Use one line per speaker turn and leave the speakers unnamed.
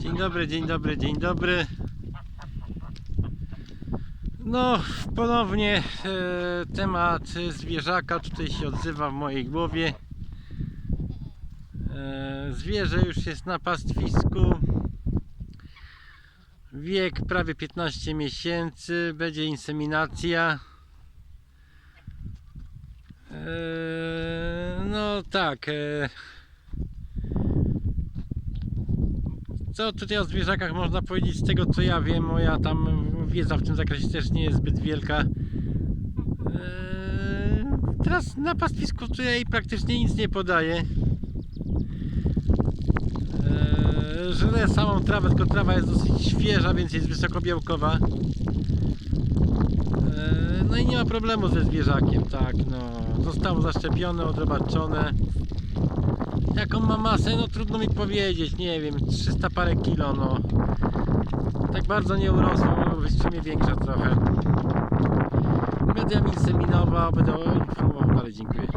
Dzień dobry, dzień dobry, dzień dobry. No, ponownie e, temat zwierzaka tutaj się odzywa w mojej głowie. E, zwierzę już jest na pastwisku. Wiek prawie 15 miesięcy, będzie inseminacja. E, no tak. E, co tutaj o zwierzakach można powiedzieć z tego co ja wiem, moja tam wiedza w tym zakresie też nie jest zbyt wielka. Eee, teraz na pastwisku tutaj praktycznie nic nie podaje. Eee, żre samą trawę, tylko trawa jest dosyć świeża, więc jest wysokobiałkowa. Eee, no i nie ma problemu ze zwierzakiem, tak no. Zostało zaszczepione, odrobaczone. Jaką ma masę, no trudno mi powiedzieć, nie wiem, 300 parę kilo, no. Tak bardzo nie urosło, mogło być w sumie większa trochę. Będę inseminował, będę informował dalej, dziękuję.